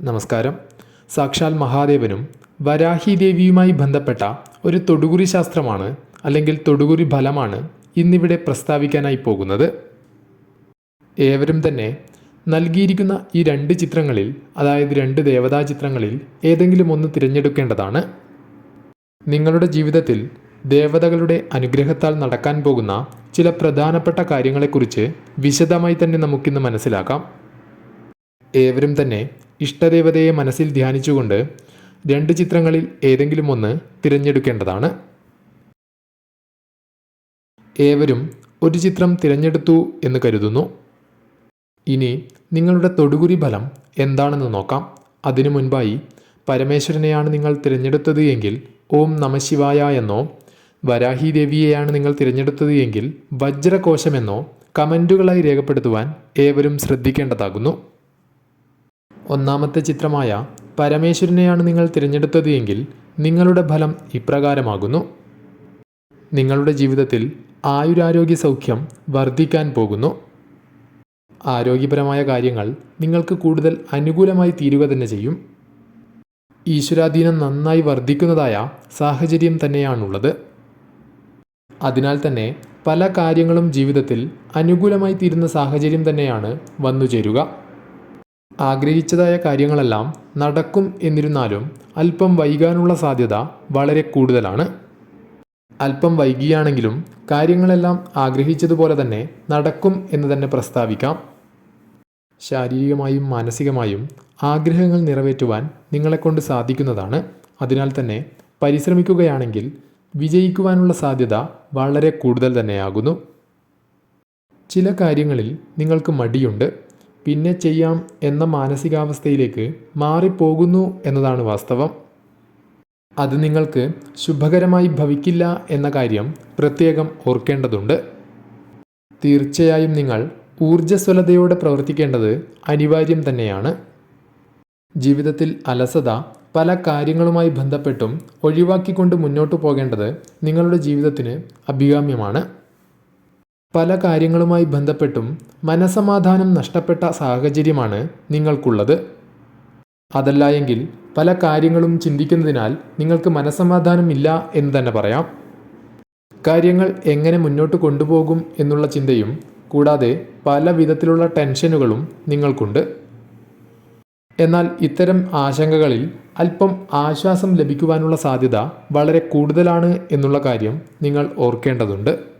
നമസ്കാരം. സാക്ഷാൽ മഹാദേവനും വരാഹി ദേവിയുമായി ബന്ധപ്പെട്ട ഒരു തൊടുകുറി ശാസ്ത്രമാണ് അല്ലെങ്കിൽ തൊടുകുറി ഫലമാണ് ഇന്നിവിടെ പ്രസ്താവിക്കാനായി പോകുന്നത്. ഏവരും തന്നെ നൽകിയിരിക്കുന്ന ഈ രണ്ട് ചിത്രങ്ങളിൽ അതായത് രണ്ട് ദേവതാ ചിത്രങ്ങളിൽ ഏതെങ്കിലും ഒന്ന് തിരഞ്ഞെടുക്കേണ്ടതാണ്. നിങ്ങളുടെ ജീവിതത്തിൽ ദേവതകളുടെ അനുഗ്രഹത്താൽ നടക്കാൻ പോകുന്ന ചില പ്രധാനപ്പെട്ട കാര്യങ്ങളെക്കുറിച്ച് വിശദമായി തന്നെ നമുക്കിന്ന് മനസ്സിലാക്കാം. ഏവരും തന്നെ ഇഷ്ടദേവതയെ മനസ്സിൽ ധ്യാനിച്ചുകൊണ്ട് രണ്ട് ചിത്രങ്ങളിൽ ഏതെങ്കിലും ഒന്ന് തിരഞ്ഞെടുക്കേണ്ടതാണ്. ഏവരും ഒരു ചിത്രം തിരഞ്ഞെടുത്തു എന്ന് കരുതുന്നു. ഇനി നിങ്ങളുടെ തൊടുകുരി ഫലം എന്താണെന്ന് നോക്കാം. അതിനു മുൻപായി പരമേശ്വരനെയാണ് നിങ്ങൾ തിരഞ്ഞെടുത്തത് എങ്കിൽ ഓം നമശിവായ എന്നോ വരാഹി ദേവിയെയാണ് നിങ്ങൾ തിരഞ്ഞെടുത്തത് എങ്കിൽ വജ്രകോശമെന്നോ കമന്റുകളായി രേഖപ്പെടുത്തുവാൻ ഏവരും ശ്രദ്ധിക്കേണ്ടതാകുന്നു. ഒന്നാമത്തെ ചിത്രമായ പരമേശ്വരനെയാണ് നിങ്ങൾ തിരഞ്ഞെടുത്തത് എങ്കിൽ നിങ്ങളുടെ ഫലം ഇപ്രകാരമാകുന്നു. നിങ്ങളുടെ ജീവിതത്തിൽ ആയുരാരോഗ്യ സൗഖ്യം വർദ്ധിക്കാൻ പോകുന്നു. ആരോഗ്യപരമായ കാര്യങ്ങൾ നിങ്ങൾക്ക് കൂടുതൽ അനുകൂലമായി തീരുക തന്നെ ചെയ്യും. ഈശ്വരാധീനം നന്നായി വർദ്ധിക്കുന്നതായ സാഹചര്യം തന്നെയാണുള്ളത്. അതിനാൽ തന്നെ പല കാര്യങ്ങളും ജീവിതത്തിൽ അനുകൂലമായി തീരുന്ന സാഹചര്യം തന്നെയാണ് വന്നു ചേരുക ആഗ്രഹിച്ചതായ കാര്യങ്ങളെല്ലാം നടക്കും എന്നിരുന്നാലും അല്പം വൈകാനുള്ള സാധ്യത വളരെ കൂടുതലാണ്. അല്പം വൈകിയാണെങ്കിലും കാര്യങ്ങളെല്ലാം ആഗ്രഹിച്ചതുപോലെ തന്നെ നടക്കും എന്ന് തന്നെ പ്രസ്താവിക്കാം. ശാരീരികമായും മാനസികമായും ആഗ്രഹങ്ങൾ നിറവേറ്റുവാൻ നിങ്ങളെക്കൊണ്ട് സാധിക്കുന്നതാണ്. അതിനാൽ തന്നെ പരിശ്രമിക്കുകയാണെങ്കിൽ വിജയിക്കുവാനുള്ള സാധ്യത വളരെ കൂടുതൽ തന്നെയാകുന്നു. ചില കാര്യങ്ങളിൽ നിങ്ങൾക്ക് മടിയുണ്ട്. പിന്നെ ചെയ്യാം എന്ന മാനസികാവസ്ഥയിലേക്ക് മാറിപ്പോകുന്നു എന്നതാണ് വാസ്തവം. അത് നിങ്ങൾക്ക് ശുഭകരമായി ഭവിക്കില്ല എന്ന കാര്യം പ്രത്യേകം ഓർക്കേണ്ടതുണ്ട്. തീർച്ചയായും നിങ്ങൾ ഊർജസ്വലതയോടെ പ്രവർത്തിക്കേണ്ടത് അനിവാര്യം തന്നെയാണ്. ജീവിതത്തിൽ അലസത പല കാര്യങ്ങളുമായി ബന്ധപ്പെട്ടും ഒഴിവാക്കിക്കൊണ്ട് മുന്നോട്ട് പോകേണ്ടത് നിങ്ങളുടെ ജീവിതത്തിന് അഭികാമ്യമാണ്. പല കാര്യങ്ങളുമായി ബന്ധപ്പെട്ടും മനസമാധാനം നഷ്ടപ്പെട്ട സാഹചര്യമാണ് നിങ്ങൾക്കുള്ളത്. അതല്ല എങ്കിൽ പല കാര്യങ്ങളും ചിന്തിക്കുന്നതിനാൽ നിങ്ങൾക്ക് മനസമാധാനം ഇല്ല എന്ന് തന്നെ പറയാം. കാര്യങ്ങൾ എങ്ങനെ മുന്നോട്ട് കൊണ്ടുപോകും എന്നുള്ള ചിന്തയും കൂടാതെ പല വിധത്തിലുള്ള ടെൻഷനുകളും നിങ്ങൾക്കുണ്ട്. എന്നാൽ ഇത്തരം ആശങ്കകളിൽ അല്പം ആശ്വാസം ലഭിക്കുവാനുള്ള സാധ്യത വളരെ കൂടുതലാണ് എന്നുള്ള കാര്യം നിങ്ങൾ ഓർക്കേണ്ടതുണ്ട്.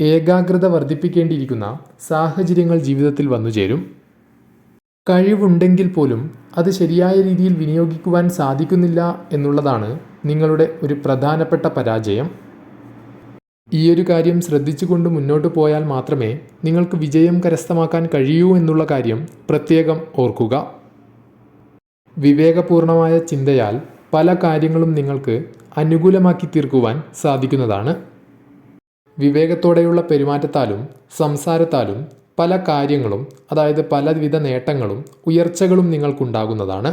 ഏകാഗ്രത വർദ്ധിപ്പിക്കേണ്ടിയിരിക്കുന്ന സാഹചര്യങ്ങൾ ജീവിതത്തിൽ വന്നു ചേരും. കഴിവുണ്ടെങ്കിൽ പോലും അത് ശരിയായ രീതിയിൽ വിനിയോഗിക്കുവാൻ സാധിക്കുന്നില്ല എന്നുള്ളതാണ് നിങ്ങളുടെ ഒരു പ്രധാനപ്പെട്ട പരാജയം. ഈ ഒരു കാര്യം ശ്രദ്ധിച്ചുകൊണ്ട് മുന്നോട്ട് പോയാൽ മാത്രമേ നിങ്ങൾക്ക് വിജയം കരസ്ഥമാക്കാൻ കഴിയൂ എന്നുള്ള കാര്യം പ്രത്യേകം ഓർക്കുക. വിവേകപൂർണമായ ചിന്തയാൽ പല കാര്യങ്ങളും നിങ്ങൾക്ക് അനുകൂലമാക്കി തീർക്കുവാൻ സാധിക്കുന്നതാണ്. വിവേകത്തോടെയുള്ള പെരുമാറ്റത്താലും സംസാരത്താലും പല കാര്യങ്ങളും അതായത് പലവിധ നേട്ടങ്ങളും ഉയർച്ചകളും നിങ്ങൾക്കുണ്ടാകുന്നതാണ്.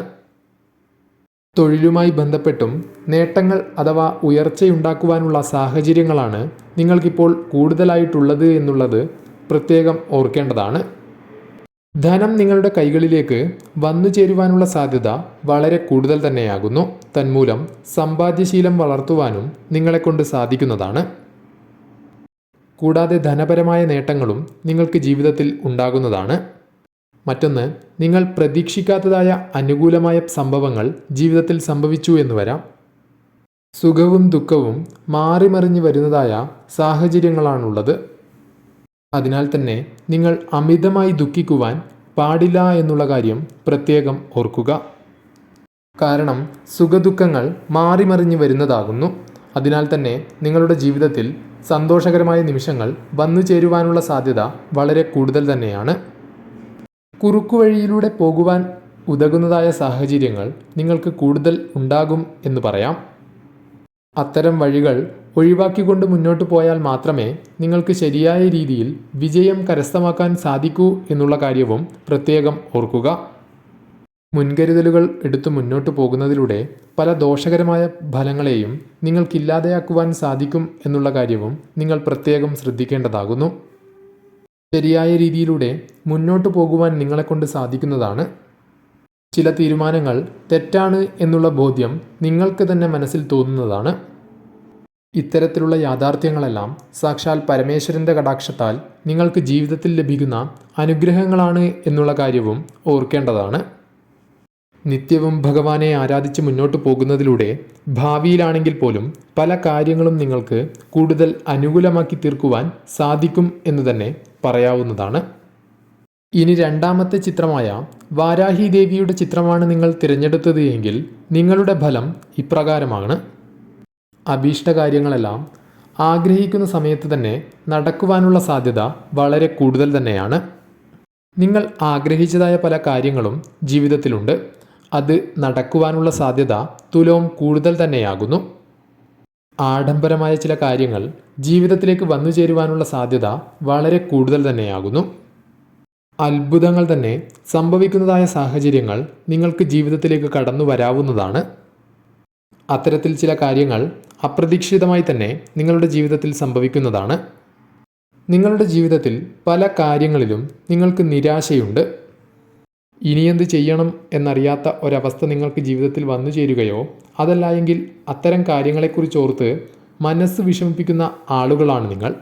തൊഴിലുമായി ബന്ധപ്പെട്ടും നേട്ടങ്ങൾ അഥവാ ഉയർച്ചയുണ്ടാക്കുവാനുള്ള സാഹചര്യങ്ങളാണ് നിങ്ങൾക്കിപ്പോൾ കൂടുതലായിട്ടുള്ളത് എന്നുള്ളത് പ്രത്യേകം ഓർക്കേണ്ടതാണ്. ധനം നിങ്ങളുടെ കൈകളിലേക്ക് വന്നു ചേരുവാനുള്ള സാധ്യത വളരെ കൂടുതൽ തന്നെയാകുന്നു. തന്മൂലം സമ്പാദ്യശീലം വളർത്തുവാനും നിങ്ങളെക്കൊണ്ട് സാധിക്കുന്നതാണ്. കൂടാതെ ധനപരമായ നേട്ടങ്ങളും നിങ്ങൾക്ക് ജീവിതത്തിൽ ഉണ്ടാകുന്നതാണ്. മറ്റൊന്ന് നിങ്ങൾ പ്രതീക്ഷിക്കാത്തതായ അനുകൂലമായ സംഭവങ്ങൾ ജീവിതത്തിൽ സംഭവിച്ചു എന്ന് വരാം. സുഖവും ദുഃഖവും മാറിമറിഞ്ഞു വരുന്നതായ സാഹചര്യങ്ങളാണുള്ളത്. അതിനാൽ തന്നെ നിങ്ങൾ അമിതമായി ദുഃഖിക്കുവാൻ പാടില്ല എന്നുള്ള കാര്യം പ്രത്യേകം ഓർക്കുക. കാരണം സുഖദുഃഖങ്ങൾ മാറിമറിഞ്ഞു വരുന്നതാകുന്നു. അതിനാൽ തന്നെ നിങ്ങളുടെ ജീവിതത്തിൽ സന്തോഷകരമായ നിമിഷങ്ങൾ വന്നു ചേരുവാനുള്ള സാധ്യത വളരെ കൂടുതൽ തന്നെയാണ്. കുറുക്കുവഴിയിലൂടെ പോകുവാൻ ഉതകുന്നതായ സാഹചര്യങ്ങൾ നിങ്ങൾക്ക് കൂടുതൽ ഉണ്ടാകും എന്ന് പറയാം. അത്തരം വഴികൾ ഒഴിവാക്കിക്കൊണ്ട് മുന്നോട്ട് പോയാൽ മാത്രമേ നിങ്ങൾക്ക് ശരിയായ രീതിയിൽ വിജയം കരസ്ഥമാക്കാൻ സാധിക്കൂ എന്നുള്ള കാര്യവും പ്രത്യേകം ഓർക്കുക. മുൻകരുതലുകൾ എടുത്തു മുന്നോട്ട് പോകുന്നതിലൂടെ പല ദോഷകരമായ ഫലങ്ങളെയും നിങ്ങൾക്കില്ലാതെയാക്കുവാൻ സാധിക്കും എന്നുള്ള കാര്യവും നിങ്ങൾ പ്രത്യേകം ശ്രദ്ധിക്കേണ്ടതാകുന്നു. ശരിയായ രീതിയിലൂടെ മുന്നോട്ട് പോകുവാൻ നിങ്ങളെക്കൊണ്ട് സാധിക്കുന്നതാണ്. ചില തീരുമാനങ്ങൾ തെറ്റാണ് എന്നുള്ള ബോധ്യം നിങ്ങൾക്ക് തന്നെ മനസ്സിൽ തോന്നുന്നതാണ്. ഇത്തരത്തിലുള്ള യാഥാർത്ഥ്യങ്ങളെല്ലാം സാക്ഷാൽ പരമേശ്വരന്റെ കടാക്ഷത്താൽ നിങ്ങൾക്ക് ജീവിതത്തിൽ ലഭിക്കുന്ന അനുഗ്രഹങ്ങളാണ് എന്നുള്ള കാര്യവും ഓർക്കേണ്ടതാണ്. നിത്യവും ഭഗവാനെ ആരാധിച്ച് മുന്നോട്ട് പോകുന്നതിലൂടെ ഭാവിയിലാണെങ്കിൽ പോലും പല കാര്യങ്ങളും നിങ്ങൾക്ക് കൂടുതൽ അനുകൂലമാക്കി തീർക്കുവാൻ സാധിക്കും എന്ന് തന്നെ പറയാവുന്നതാണ്. ഇനി രണ്ടാമത്തെ ചിത്രമായ വാരാഹി ദേവിയുടെ ചിത്രമാണ് നിങ്ങൾ തിരഞ്ഞെടുത്തത് എങ്കിൽ നിങ്ങളുടെ ഫലം ഇപ്രകാരമാണ്. അഭീഷ്ട കാര്യങ്ങളെല്ലാം ആഗ്രഹിക്കുന്ന സമയത്ത് തന്നെ നടക്കുവാനുള്ള സാധ്യത വളരെ കൂടുതൽ തന്നെയാണ്. നിങ്ങൾ ആഗ്രഹിച്ചതായ പല കാര്യങ്ങളും ജീവിതത്തിലുണ്ട്. അത് നടക്കുവാനുള്ള സാധ്യത തുലവും കൂടുതൽ തന്നെയാകുന്നു. ആഡംബരമായ ചില കാര്യങ്ങൾ ജീവിതത്തിലേക്ക് വന്നു ചേരുവാനുള്ള സാധ്യത വളരെ കൂടുതൽ തന്നെയാകുന്നു. അത്ഭുതങ്ങൾ തന്നെ സംഭവിക്കുന്നതായ സാഹചര്യങ്ങൾ നിങ്ങൾക്ക് ജീവിതത്തിലേക്ക് കടന്നു വരാവുന്നതാണ്. അത്തരത്തിൽ ചില കാര്യങ്ങൾ അപ്രതീക്ഷിതമായി തന്നെ നിങ്ങളുടെ ജീവിതത്തിൽ സംഭവിക്കുന്നതാണ്. നിങ്ങളുടെ ജീവിതത്തിൽ പല കാര്യങ്ങളിലും നിങ്ങൾക്ക് നിരാശയുണ്ട്. ഇനിയെന്ത് ചെയ്യണം എന്നറിയാത്ത ഒരവസ്ഥ നിങ്ങൾക്ക് ജീവിതത്തിൽ വന്നു ചേരുകയോ? അതല്ല എങ്കിൽ അത്തരം കാര്യങ്ങളെക്കുറിച്ച് ഓർത്ത് മനസ്സ് വിഷമിപ്പിക്കുന്ന ആളുകളാണ് നിങ്ങൾ.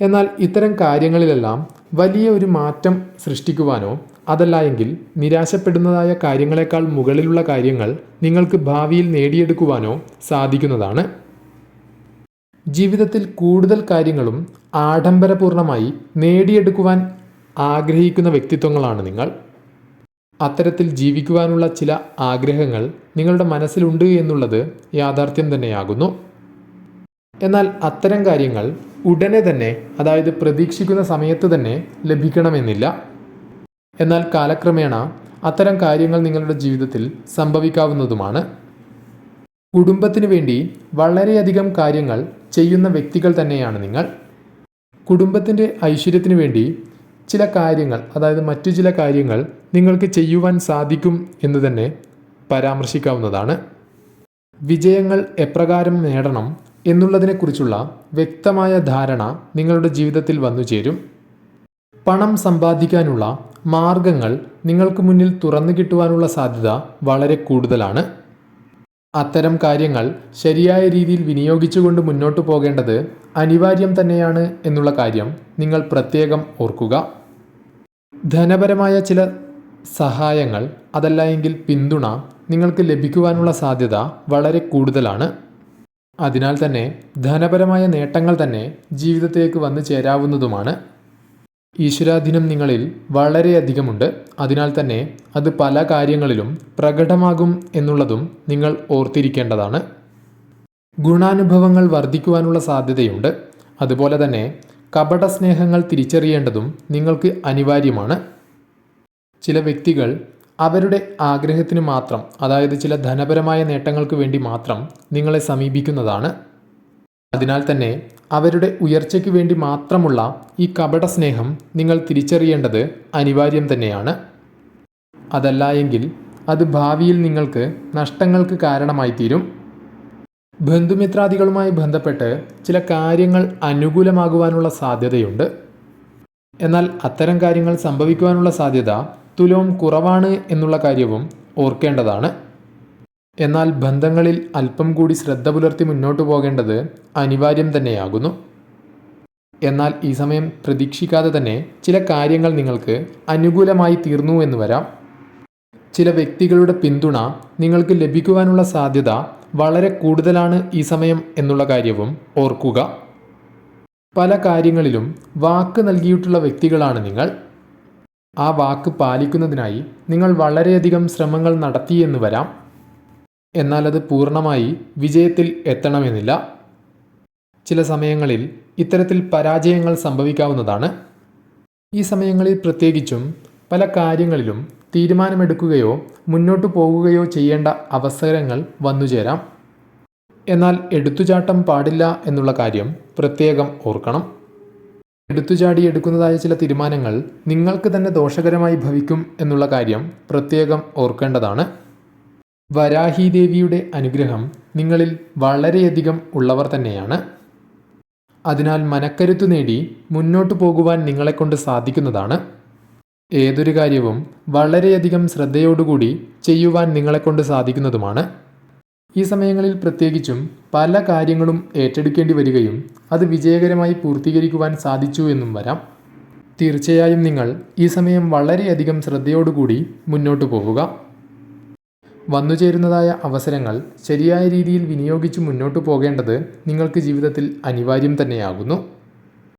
എന്നാൽ ഇത്തരം കാര്യങ്ങളിലെല്ലാം വലിയ ഒരു മാറ്റം സൃഷ്ടിക്കുവാനോ അതല്ല എങ്കിൽ നിരാശപ്പെടുന്നതായ കാര്യങ്ങളെക്കാൾ മുകളിലുള്ള കാര്യങ്ങൾ നിങ്ങൾക്ക് ഭാവിയിൽ നേടിയെടുക്കുവാനോ സാധിക്കുന്നതാണ്. ജീവിതത്തിൽ കൂടുതൽ കാര്യങ്ങളും ആഡംബരപൂർണമായി നേടിയെടുക്കുവാൻ ആഗ്രഹിക്കുന്ന വ്യക്തിത്വങ്ങളാണ് നിങ്ങൾ. അത്തരത്തിൽ ജീവിക്കുവാനുള്ള ചില ആഗ്രഹങ്ങൾ നിങ്ങളുടെ മനസ്സിലുണ്ട് എന്നുള്ളത് യാഥാർത്ഥ്യം തന്നെയാകുന്നു. എന്നാൽ അത്തരം കാര്യങ്ങൾ ഉടനെ തന്നെ അതായത് പ്രതീക്ഷിക്കുന്ന സമയത്ത് തന്നെ ലഭിക്കണമെന്നില്ല. എന്നാൽ കാലക്രമേണ അത്തരം കാര്യങ്ങൾ നിങ്ങളുടെ ജീവിതത്തിൽ സംഭവിക്കാവുന്നതുമാണ്. കുടുംബത്തിന് വേണ്ടി വളരെയധികം കാര്യങ്ങൾ ചെയ്യുന്ന വ്യക്തികൾ തന്നെയാണ് നിങ്ങൾ. കുടുംബത്തിന്റെ ഐശ്വര്യത്തിന് വേണ്ടി ചില കാര്യങ്ങൾ അതായത് മറ്റു ചില കാര്യങ്ങൾ നിങ്ങൾക്ക് ചെയ്യുവാൻ സാധിക്കും എന്ന് തന്നെ പരാമർശിക്കാവുന്നതാണ്. വിജയങ്ങൾ എപ്രകാരം നേടണം എന്നുള്ളതിനെക്കുറിച്ചുള്ള വ്യക്തമായ ധാരണ നിങ്ങളുടെ ജീവിതത്തിൽ വന്നു ചേരും. പണം സമ്പാദിക്കാനുള്ള മാർഗങ്ങൾ നിങ്ങൾക്ക് മുന്നിൽ തുറന്നു കിട്ടുവാനുള്ള സാധ്യത വളരെ കൂടുതലാണ്. അത്തരം കാര്യങ്ങൾ ശരിയായ രീതിയിൽ വിനിയോഗിച്ചുകൊണ്ട് മുന്നോട്ട് പോകേണ്ടത് അനിവാര്യം തന്നെയാണ് എന്നുള്ള കാര്യം നിങ്ങൾ പ്രത്യേകം ഓർക്കുക. ധനപരമായ ചില സഹായങ്ങൾ അതല്ല എങ്കിൽ പിന്തുണ നിങ്ങൾക്ക് ലഭിക്കുവാനുള്ള സാധ്യത വളരെ കൂടുതലാണ്. അതിനാൽ തന്നെ ധനപരമായ നേട്ടങ്ങൾ തന്നെ ജീവിതത്തിലേക്ക് വന്നു ചേരാവുന്നതുമാണ്. ഈശ്വരാധീനം നിങ്ങളിൽ വളരെയധികമുണ്ട് അതിനാൽ തന്നെ അത് പല കാര്യങ്ങളിലും പ്രകടമാകും എന്നുള്ളതും നിങ്ങൾ ഓർത്തിരിക്കേണ്ടതാണ്. ഗുണാനുഭവങ്ങൾ വർദ്ധിക്കുവാനുള്ള സാധ്യതയുണ്ട്. അതുപോലെ തന്നെ കപട സ്നേഹങ്ങൾ തിരിച്ചറിയേണ്ടതും നിങ്ങൾക്ക് അനിവാര്യമാണ്. ചില വ്യക്തികൾ അവരുടെ ആഗ്രഹത്തിന് മാത്രം അതായത് ചില ധനപരമായ നേട്ടങ്ങൾക്ക് വേണ്ടി മാത്രം നിങ്ങളെ സമീപിക്കുന്നതാണ്. അതിനാൽ തന്നെ അവരുടെ ഉയർച്ചയ്ക്ക് വേണ്ടി മാത്രമുള്ള ഈ കപട സ്നേഹം നിങ്ങൾ തിരിച്ചറിയേണ്ടത് അനിവാര്യം തന്നെയാണ്. അതല്ല എങ്കിൽ അത് ഭാവിയിൽ നിങ്ങൾക്ക് നഷ്ടങ്ങൾക്ക് കാരണമായി തീരും ബന്ധുമിത്രാദികളുമായി ബന്ധപ്പെട്ട് ചില കാര്യങ്ങൾ അനുകൂലമാകുവാനുള്ള സാധ്യതയുണ്ട്. എന്നാൽ അത്തരം കാര്യങ്ങൾ സംഭവിക്കുവാനുള്ള സാധ്യത തുലവും കുറവാണ് എന്നുള്ള കാര്യവും ഓർക്കേണ്ടതാണ്. എന്നാൽ ബന്ധങ്ങളിൽ അല്പം കൂടി ശ്രദ്ധ പുലർത്തി മുന്നോട്ട് പോകേണ്ടത് അനിവാര്യം തന്നെയാകുന്നു. എന്നാൽ ഈ സമയം പ്രതീക്ഷിക്കാതെ തന്നെ ചില കാര്യങ്ങൾ നിങ്ങൾക്ക് അനുകൂലമായി തീർന്നു എന്ന് വരാം. ചില വ്യക്തികളുടെ പിന്തുണ നിങ്ങൾക്ക് ലഭിക്കുവാനുള്ള സാധ്യത വളരെ കൂടുതലാണ് ഈ സമയം എന്നുള്ള കാര്യവും ഓർക്കുക. പല കാര്യങ്ങളിലും വാക്ക് നൽകിയിട്ടുള്ള വ്യക്തികളാണ് നിങ്ങൾ. ആ വാക്ക് പാലിക്കുന്നതിനായി നിങ്ങൾ വളരെയധികം ശ്രമങ്ങൾ നടത്തിയെന്ന് വരാം. എന്നാൽ അത് പൂർണമായി വിജയത്തിൽ എത്തണമെന്നില്ല. ചില സമയങ്ങളിൽ ഇത്തരത്തിൽ പരാജയങ്ങൾ സംഭവിക്കാവുന്നതാണ്. ഈ സമയങ്ങളിൽ പ്രത്യേകിച്ചും പല കാര്യങ്ങളിലും തീരുമാനമെടുക്കുകയോ മുന്നോട്ടു പോകുകയോ ചെയ്യേണ്ട അവസരങ്ങൾ വന്നുചേരാം. എന്നാൽ എടുത്തുചാട്ടം പാടില്ല എന്നുള്ള കാര്യം പ്രത്യേകം ഓർക്കണം. എടുത്തുചാടി എടുക്കുന്നതായ ചില തീരുമാനങ്ങൾ നിങ്ങൾക്ക് തന്നെ ദോഷകരമായി ഭവിക്കും എന്നുള്ള കാര്യം പ്രത്യേകം ഓർക്കേണ്ടതാണ്. വരാഹി ദേവിയുടെ അനുഗ്രഹം നിങ്ങളിൽ വളരെയധികം ഉള്ളവർ തന്നെയാണ്. അതിനാൽ മനക്കരുത്തു നേടി മുന്നോട്ടു പോകുവാൻ നിങ്ങളെക്കൊണ്ട് സാധിക്കുന്നതാണ്. ഏതൊരു കാര്യവും വളരെയധികം ശ്രദ്ധയോടുകൂടി ചെയ്യുവാൻ നിങ്ങളെക്കൊണ്ട് സാധിക്കുന്നതുമാണ്. ഈ സമയങ്ങളിൽ പ്രത്യേകിച്ചും പല കാര്യങ്ങളും ഏറ്റെടുക്കേണ്ടി വരികയും അത് വിജയകരമായി പൂർത്തീകരിക്കുവാൻ സാധിച്ചു എന്നും വരാം. തീർച്ചയായും നിങ്ങൾ ഈ സമയം വളരെയധികം ശ്രദ്ധയോടുകൂടി മുന്നോട്ടു പോവുക. വന്നുചേരുന്നതായ അവസരങ്ങൾ ശരിയായ രീതിയിൽ വിനിയോഗിച്ച് മുന്നോട്ടു പോകേണ്ടത് നിങ്ങൾക്ക് ജീവിതത്തിൽ അനിവാര്യം തന്നെയാകുന്നു.